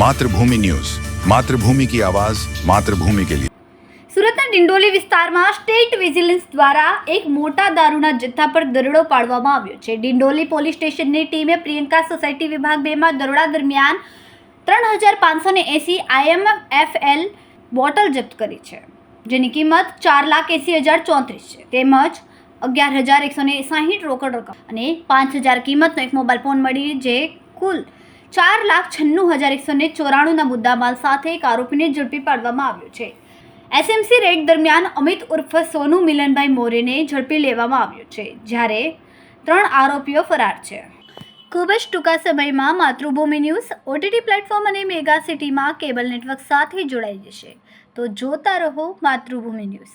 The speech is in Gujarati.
માતૃભૂમિ ન્યૂઝ. માતૃભૂમિ કી આવાજ, માતૃભૂમિ કે લીએ સુરતના ડિંડોલી વિસ્તારમાં સ્ટેટ વિજિલન્સ દ્વારા એક મોટા દારૂના જથ્થા પર દરોડો પાડવામાં આવ્યો છે. ડિંડોલી પોલીસ સ્ટેશનની ટીમે પ્રિયંકા સોસાયટી વિભાગ બેમાં દરોડા દરમિયાન ત્રણ હજાર પાંચસો ને એંસી આઈએમએફએલ બોટલ જપ્ત કરી છે, જેની કિંમત ચાર લાખ એંસી હજાર ચોત્રીસ છે. તેમજ અગિયાર હજાર એકસો ને સાહીઠ રોકડ રકમ અને પાંચ હજાર કિંમતનો એક મોબાઈલ ફોન મળી જે કુલ ચાર લાખ છન્નું હજાર એકસો ને ચોરાણુંના મુદ્દામાલ સાથે એક આરોપીને ઝડપી પાડવામાં આવ્યો છે. એસએમસી રેડ દરમિયાન અમિત ઉર્ફ સોનુ મિલનભાઈ મોરેને ઝડપી લેવામાં આવ્યો છે, જ્યારે ત્રણ આરોપીઓ ફરાર છે. ખૂબ જ ટૂંકા સમયમાં માતૃભૂમિ ન્યૂઝ, ઓટીટી પ્લેટફોર્મ અને મેગા સિટીમાં કેબલ નેટવર્ક સાથે જોડાઈ જશે. તો જોતા રહો માતૃભૂમિ ન્યૂઝ.